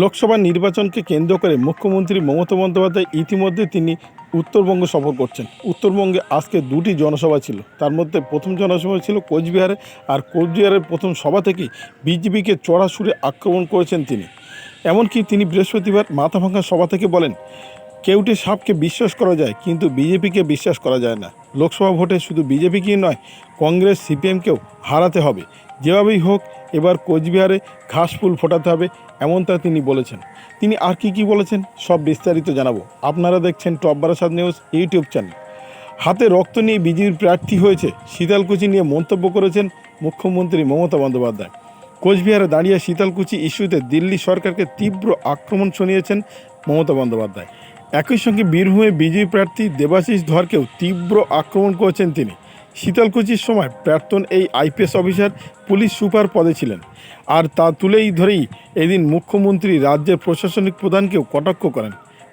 লোকসভা নির্বাচনকে কেন্দ্র করে মুখ্যমন্ত্রী মমতা বন্দ্যোপাধ্যায় ইতিমধ্যে তিনি উত্তরবঙ্গ সফর করছেন। উত্তরবঙ্গে আজকে দুটি জনসভা ছিল। তার মধ্যে প্রথম জনসভা ছিল কোচবিহারে আর কোচবিহারের প্রথম সভা থেকেই বিজেপিকে চড়া সুরে আক্রমণ করেছেন তিনি। এমনকি তিনি বৃহস্পতিবার মাথাভাঙা সভা থেকে বলেন, কেউটি সাপকে বিশ্বাস করা যায়, কিন্তু বিজেপিকে বিশ্বাস করা যায় না। লোকসভা ভোটে শুধু বিজেপিকেই নয়, কংগ্রেস, সিপিএমকেও হারাতে হবে। যেভাবেই হোক এবার কোচবিহারে ঘাসফুল ফোটাতে হবে, এমনটা তিনি বলেছেন। তিনি আর কি কি বলেছেন, সব বিস্তারিত জানাব। আপনারা দেখছেন top Barasat news YouTube channel. হাতে রক্ত নিয়ে বিজেপির প্রার্থী হয়েছে, শীতলকুচি নিয়ে মন্তব্য করেছেন মুখ্যমন্ত্রী মমতা বন্দ্যোপাধ্যায়। কোচবিহারে দাঁড়িয়ে শীতলকুচি ইস্যুতে দিল্লি সরকারকে তীব্র আক্রমণ শুনিয়েছেন মমতা বন্দ্যোপাধ্যায়। একই সঙ্গে বীরভূমে বিজেপি প্রার্থী দেবাশিস ধরকেও তীব্র আক্রমণ করেছেন তিনি। শীতলকুচির সময় প্রাক্তন এই আইপিএস অফিসার পুলিশ সুপার পদে ছিলেন। আর তা তুলেই ধরেই এদিন মুখ্যমন্ত্রী রাজ্যের প্রশাসনিক প্রধানকেও কটাক্ষ করেন।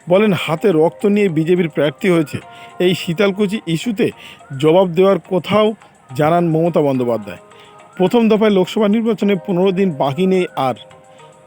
বলেন, হাতে রক্ত নিয়ে বিজেপির প্রার্থী হয়েছে। এই শীতলকুচি ইস্যুতে জবাব দেওয়ার কোথাও জানান মমতা বন্দ্যোপাধ্যায়। প্রথম দফায় লোকসভা নির্বাচনে পনেরো দিন বাকি নেই আর।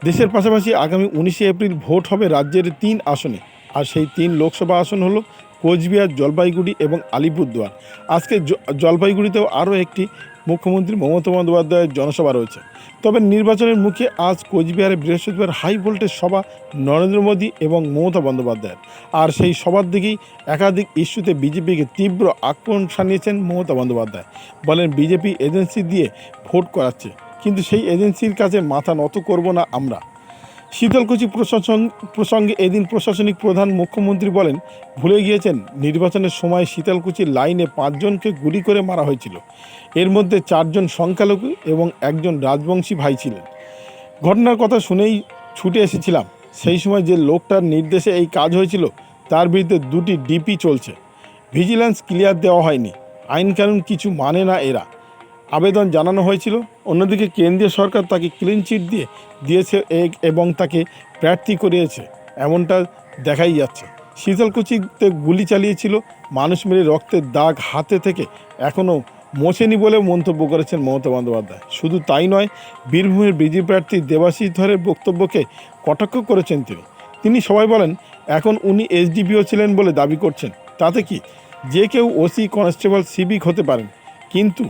দেশের পাশাপাশি আগামী উনিশে এপ্রিল ভোট হবে রাজ্যের তিন আসনে। আর সেই তিন লোকসভা আসন হলো কোচবিহার জলপাইগুড়ি এবং আলিপুরদুয়ার। আজকে জলপাইগুড়িতেও আরও একটি মুখ্যমন্ত্রী মমতা বন্দ্যোপাধ্যায়ের জনসভা রয়েছে। তবে নির্বাচনের মুখে আজ কোচবিহারে বৃহস্পতিবার হাই ভোল্টেজ সভা নরেন্দ্র মোদী এবং মমতা বন্দ্যোপাধ্যায়ের। আর সেই সভার দিকেই একাধিক ইস্যুতে বিজেপিকে তীব্র আক্রমণ শানিয়েছেন মমতা বন্দ্যোপাধ্যায়। বলেন, বিজেপি এজেন্সি দিয়ে ভোট করাচ্ছে, কিন্তু সেই এজেন্সির কাছে মাথা নত করব না আমরা। শীতলকুচি প্রশাসন প্রসঙ্গে এদিন প্রশাসনিক প্রধান মুখ্যমন্ত্রী বলেন, ভুলে গিয়েছেন, নির্বাচনের সময় শীতলকুচির লাইনে পাঁচজনকে গুলি করে মারা হয়েছিল। এর মধ্যে চারজন সংখ্যালঘু এবং একজন রাজবংশী ভাই ছিলেন। ঘটনার কথা শুনেই ছুটে এসেছিলাম। সেই সময় যে লোকটার নির্দেশে এই কাজ হয়েছিল, তার বিরুদ্ধে দুটি ডিপি চলছে। ভিজিল্যান্স ক্লিয়ার দেওয়া হয়নি। আইনকানুন কিছু মানে না এরা। আবেদন জানানো হয়েছিল। অন্যদিকে কেন্দ্রীয় সরকার তাকে ক্লিন চিট দিয়ে দিয়েছে এবং তাকে প্রার্থী করিয়েছে। এমনটা দেখাই যাচ্ছে। শীতলকুচিতে গুলি চালিয়েছিল, মানুষ মেরে রক্তের দাগ হাতে থেকে এখনও মোছেনি বলে মন্তব্য করেছেন মমতা বন্দ্যোপাধ্যায়। শুধু তাই নয়, বীরভূমের বিজেপি প্রার্থী দেবাশিস ধরের বক্তব্যকে কটাক্ষ করেছেন তিনি। তিনি সবাই বলেন, এখন উনি এসডিপিও ছিলেন বলে দাবি করছেন। তাতে কি যে কেউ ওসি কনস্টেবল সিভিক হতে পারেন। কিন্তু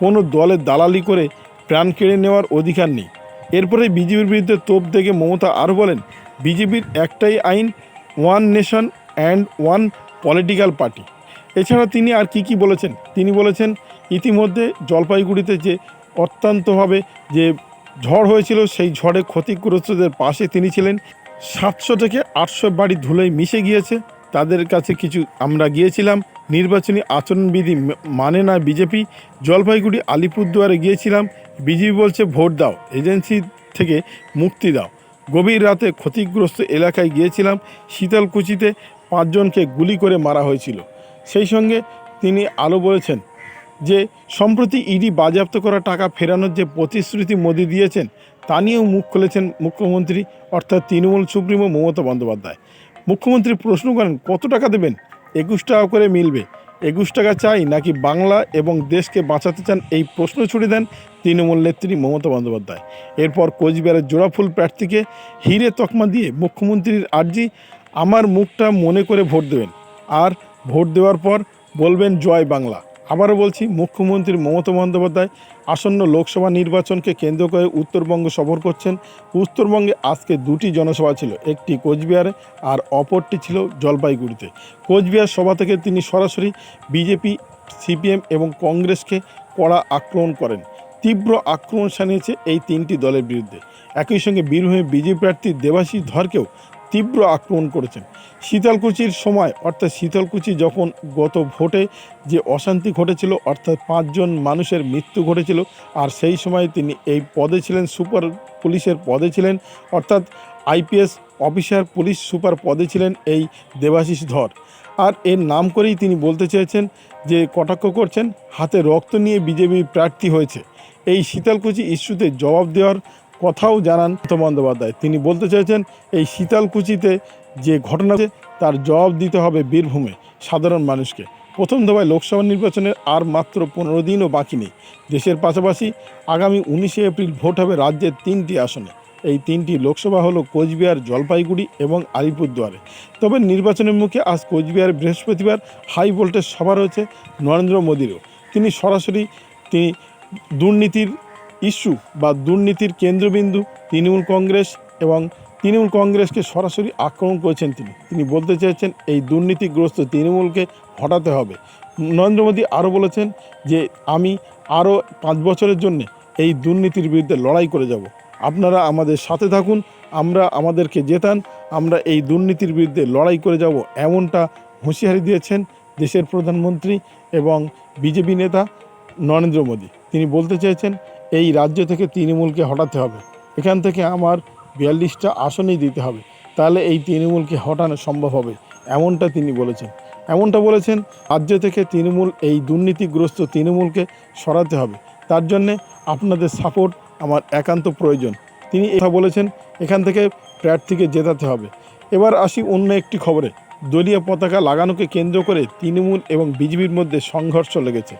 কোনো দলের দালালি করে প্রাণ কেড়ে নেওয়ার অধিকার নেই। এরপরে বিজেপির বিরুদ্ধে তোপ দেখে মমতা আরও বলেন, বিজেপির একটাই আইন, one nation and one political party. এছাড়া তিনি আর কি কি বলেছেন? তিনি বলেছেন, ইতিমধ্যে জলপাইগুড়িতে যে অত্যন্তভাবে যে ঝড় হয়েছিল, সেই ঝড়ে ক্ষতিগ্রস্তদের পাশে তিনি ছিলেন। সাতশো থেকে আটশো বাড়ি ধুলোয় মিশে গিয়েছে। তাদের কাছে কিছু আমরা গিয়েছিলাম। নির্বাচনী আচরণবিধি মানে না বিজেপি। জলপাইগুড়ি, আলিপুরদুয়ারে গিয়েছিলাম। বিজেপি বলছে ভোট দাও, এজেন্সি থেকে মুক্তি দাও। গভীর রাতে ক্ষতিগ্রস্ত এলাকায় গিয়েছিলাম। শীতলকুচিতে পাঁচজনকে গুলি করে মারা হয়েছিল। সেই সঙ্গে তিনি আলো বলেছেন যে, সম্প্রতি ইডি বাজেয়াপ্ত করা টাকা ফেরানোর যে প্রতিশ্রুতি মোদি দিয়েছেন, তা নিয়েও মুখ খুলেছেন মুখ্যমন্ত্রী, অর্থাৎ তৃণমূল সুপ্রিমো মমতা বন্দ্যোপাধ্যায়। মুখ্যমন্ত্রী প্রশ্ন করেন, কত টাকা দেবেন? একুশ টাকা করে মিলবে। একুশ টাকা চাই নাকি বাংলা এবং দেশকে বাঁচাতে চান? এই প্রশ্ন ছুড়ে দেন তৃণমূল নেত্রী মমতা বন্দ্যোপাধ্যায়। এরপর কোচবিহারের জোড়াফুল প্রার্থীকে হিরে তকমা দিয়ে মুখ্যমন্ত্রীর আর্জি, আমার মুখটা মনে করে ভোট দেবেন। আর ভোট দেওয়ার পর বলবেন, জয় বাংলা। আবারও বলছি, মুখ্যমন্ত্রী মমতা বন্দ্যোপাধ্যায় আসন্ন লোকসভা নির্বাচনকে কেন্দ্র করে উত্তরবঙ্গ সফর করছেন। উত্তরবঙ্গে আজকে দুটি জনসভা ছিল, একটি কোচবিহারে আর অপরটি ছিল জলপাইগুড়িতে। কোচবিহার সভা থেকে তিনি সরাসরি বিজেপি, সিপিএম এবং কংগ্রেসকে কড়া আক্রমণ করেন। তীব্র আক্রমণ শানিয়েছে এই তিনটি দলের বিরুদ্ধে। একই সঙ্গে বীরভূমে বিজেপি প্রার্থী দেবাশিস ধরকেও তীব্র আক্রমণ করেছেন। শীতলকুচির সময়, অর্থাৎ শীতলকুচি যখন গত ভোটে যে অশান্তি ঘটেছিল, অর্থাৎ পাঁচজন মানুষের মৃত্যু ঘটেছিল, আর সেই সময় তিনি এই পদে ছিলেন, সুপার পুলিশের পদে ছিলেন, অর্থাৎ আইপিএস অফিসার, পুলিশ সুপার পদে ছিলেন এই দেবাশিস ধর। আর এর নাম করেই তিনি বলতে চেয়েছেন যে, কটাক্ষ করছেন, হাতে রক্ত নিয়ে বিজেপি প্রার্থী হয়েছে। এই শীতলকুচি ইস্যুতে জবাব দেওয়ার কথাও জানান বন্দ্যোপাধ্যায়। তিনি বলতে চাইছেন এই শীতলকুচিতে যে ঘটনা তার জবাব দিতে হবে বীরভূমে সাধারণ মানুষকে। প্রথম দফায় লোকসভা নির্বাচনের আর মাত্র পনেরো দিনও বাকি নেই। দেশের পাশাপাশি আগামী উনিশে এপ্রিল ভোট হবে রাজ্যের তিনটি আসনে। এই তিনটি লোকসভা হলো কোচবিহার, জলপাইগুড়ি এবং আলিপুরদুয়ারে। তবে নির্বাচনের মুখে আজ কোচবিহার বৃহস্পতিবার হাই ভোল্টেজ সভা রয়েছে নরেন্দ্র মোদীরও। তিনি সরাসরি তিনি দুর্নীতির ইস্যু বা দুর্নীতির কেন্দ্রবিন্দু তৃণমূল কংগ্রেস এবং তৃণমূল কংগ্রেসকে সরাসরি আক্রমণ করেছেন তিনি। তিনি বলতে চেয়েছেন, এই দুর্নীতিগ্রস্ত তৃণমূলকে হটাতে হবে। নরেন্দ্র মোদী আরও বলেছেন যে, আমি আরও পাঁচ বছরের জন্য এই দুর্নীতির বিরুদ্ধে লড়াই করে যাব। আপনারা আমাদের সাথে থাকুন, আমরা আমাদেরকে জেতান, আমরা এই দুর্নীতির বিরুদ্ধে লড়াই করে যাব। এমনটা হুঁশিয়ারি দিয়েছেন দেশের প্রধানমন্ত্রী এবং বিজেপি নেতা নরেন্দ্র মোদী। তিনি বলতে চেয়েছেন এই রাজ্য থেকে তৃণমূলকে হটাতে হবে। এখান থেকে আমার বিয়াল্লিশটা আসনই দিতে হবে। তাহলে এই তৃণমূলকে হটানো সম্ভব হবে, এমনটা তিনি বলেছেন। এমনটা বলেছেন, রাজ্য থেকে তৃণমূল এই দুর্নীতিগ্রস্ত তৃণমূলকে সরাতে হবে। তার জন্যে আপনাদের সাপোর্ট আমার একান্ত প্রয়োজন। তিনি এটা বলেছেন, এখান থেকে প্রার্থীকে জেতাতে হবে। এবার আসি অন্য একটি খবরে। দলীয় পতাকা লাগানোকে কেন্দ্র করে তৃণমূল এবং বিজেপির মধ্যে সংঘর্ষ লেগেছে।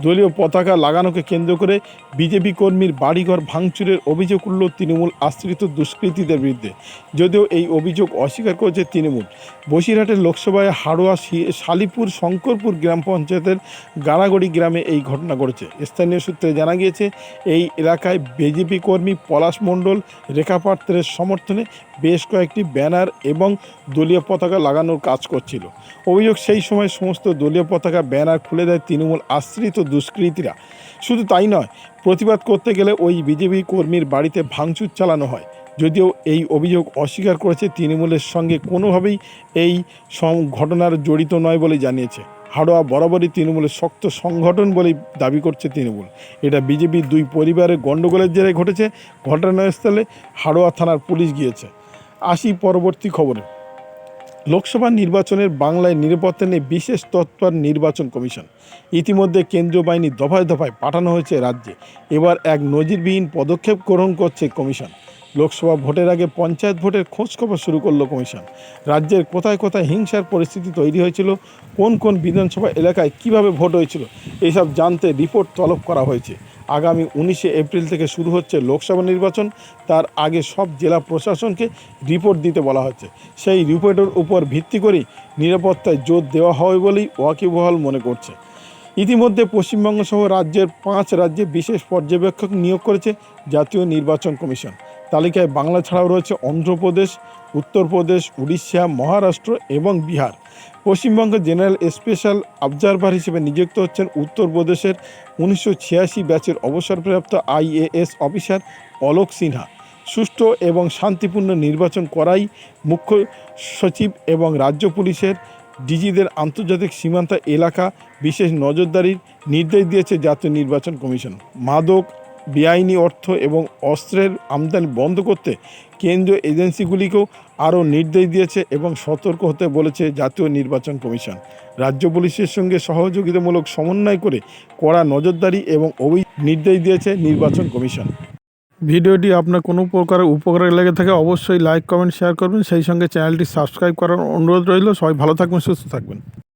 দলীয় পতাকা লাগানোকে কেন্দ্র করে বিজেপি কর্মীর বাড়িঘর ভাঙচুরের অভিযোগ উঠল তৃণমূল আশ্রিত দুষ্কৃতীদের বিরুদ্ধে। যদিও এই অভিযোগ অস্বীকার করেছে তৃণমূল। বসিরহাটের লোকসভায় হাড়োয়া শালিপুর শঙ্করপুর গ্রাম পঞ্চায়েতের গাড়াগড়ি গ্রামে এই ঘটনা ঘটেছে। স্থানীয় সূত্রে জানা গিয়েছে, এই এলাকায় বিজেপি কর্মী পলাশ মণ্ডল, রেখা পাত্রের সমর্থনে বেশ কয়েকটি ব্যানার এবং দলীয় পতাকা লাগানোর কাজ করছিল। অভিযোগ সেই সময় সমস্ত দলীয় পতাকা, ব্যানার খুলে দেয় তৃণমূল আশ্রিত দুষ্কৃতীরা। শুধু তাই নয়, প্রতিবাদ করতে গেলে ওই বিজেপি কর্মীর বাড়িতে ভাঙচুর চালানো হয়। যদিও এই অভিযোগ অস্বীকার করেছে তৃণমূলের সঙ্গে কোনোভাবেই এই ঘটনার জড়িত নয় বলে জানিয়েছে। হাড়োয়া বরাবরই তৃণমূলের শক্ত সংগঠন বলেই দাবি করছে তৃণমূল। এটা বিজেপির দুই পরিবারের গণ্ডগোলের জেরে ঘটেছে। ঘটনাস্থলে হাড়োয়া থানার পুলিশ গিয়েছে। আসি পরবর্তী খবরে। লোকসভা নির্বাচনের বাংলায় নিরাপত্তা নিয়ে বিশেষ তৎপর নির্বাচন কমিশন। ইতিমধ্যে কেন্দ্রীয় বাহিনী দফায় দফায় পাঠানো হয়েছে রাজ্যে। এবার এক নজিরবিহীন পদক্ষেপ গ্রহণ করছে কমিশন। লোকসভা ভোটের আগে পঞ্চায়েত ভোটের খোঁজখবর শুরু করল কমিশন। রাজ্যের কোথায় কোথায় হিংসার পরিস্থিতি তৈরি হয়েছিল, কোন কোন বিধানসভা এলাকায় কীভাবে ভোট হয়েছিল এইসব জানতে রিপোর্ট তলব করা হয়েছে। আগামী উনিশে এপ্রিল থেকে শুরু হচ্ছে লোকসভা নির্বাচন। তার আগে সব জেলা প্রশাসনকে রিপোর্ট দিতে বলা হচ্ছে। সেই রিপোর্টের উপর ভিত্তি করেই নিরাপত্তায় জোর দেওয়া হবে বলেই ওয়াকিবহাল মনে করছে। ইতিমধ্যে পশ্চিমবঙ্গ সহ রাজ্যের পাঁচ রাজ্যে বিশেষ পর্যবেক্ষক নিয়োগ করেছে জাতীয় নির্বাচন কমিশন। তালিকায় বাংলা ছাড়াও রয়েছে অন্ধ্রপ্রদেশ, উত্তরপ্রদেশ, উড়িষ্যা, মহারাষ্ট্র এবং Bihar. Paschimbanga general special observer হিসেবে নিযুক্ত হচ্ছেন উত্তরপ্রদেশের উনিশশো ছিয়াশি ব্যাচের অবসরপ্রাপ্ত আইএএস অফিসার অলোক সিনহা। সুষ্ঠু এবং শান্তিপূর্ণ নির্বাচন করাই মুখ্য সচিব এবং রাজ্য পুলিশের ডিজিদের আন্তর্জাতিক সীমান্ত এলাকা বিশেষ নজরদারির নির্দেশ দিয়েছে জাতীয় নির্বাচন কমিশন। মাদক বেআইনি অর্থ এবং অস্ত্রের আমদানি বন্ধ করতে কেন্দ্রীয় এজেন্সিগুলিকেও আরও নির্দেশ দিয়েছে এবং সতর্ক হতে বলেছে জাতীয় নির্বাচন কমিশন। রাজ্য পুলিশের সঙ্গে সহযোগিতামূলক সমন্বয় করে কড়া নজরদারি এবং অভি নির্দেশ দিয়েছে নির্বাচন কমিশন। ভিডিওটি আপনার কোনো প্রকার উপকারে লেগে থাকে অবশ্যই লাইক, কমেন্ট, শেয়ার করবেন। সেই সঙ্গে চ্যানেলটি সাবস্ক্রাইব করার অনুরোধ রইল। সবাই ভালো থাকবেন, সুস্থ থাকবেন।